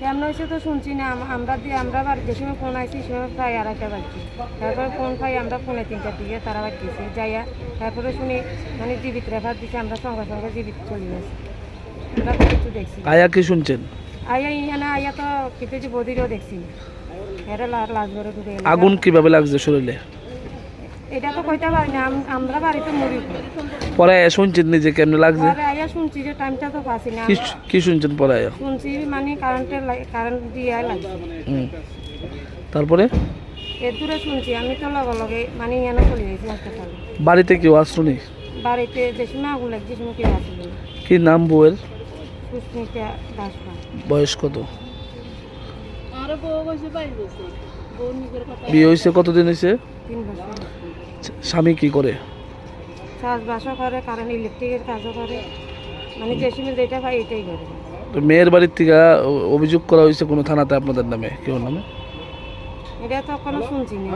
কেমন হয়েছে তো শুনছি না আমরা দিয়ে আমরা বাড়ি যে সময় ফোন আইছি সে সময় প্রায় আড়াইটা বাজছে। তারপরে ফোন পাই আমরা ফোনে তিনটার দিকে তারা বাজতেছি যাইয়া তারপরে শুনি মানে জীবিত রেফার দিচ্ছে আমরা সঙ্গে সঙ্গে জীবিত চলে গেছি। আমরা কিছু দেখছি আয়া কি শুনছেন? আইয়া ইয়ানা আইয়া তো কিছু যে বদিরও দেখছি আগুন কীভাবে লাগছে শরীরে? এটা তো কইতে পারি না আমরা বাড়িতে মরি পরে আয়া শুনছেন নিজে কেমনে লাগছে? শুনছি যে টাইমটা তো না কি কি শুনছেন পরে আয়া? শুনছি মানে কারেন্টের কারেন্ট দিয়ে লাগছে। তারপরে? শুনছি আমি তো লগে লগে মানে চলে গেছি হাসপাতালে বাড়িতে কেউ আসুনি বাড়িতে যে সময় আগুন লাগছে সময় কেউ আসলো? না কি নাম বউয়ের? সুস্মিতা বয়স কত? বিয়ে হয়েছে কতদিন হয়েছে? স্বামী কি করে? চাষবাসও করে ইলেকট্রিকের কাজও করে। মানে যে সময় যেটা পাই এটাই করে। তো মেয়ের বাড়ির থেকে অভিযোগ করা হয়েছে কোনো থানাতে আপনাদের নামে কেউ নামে? এটা তো কোনো শুনছি না।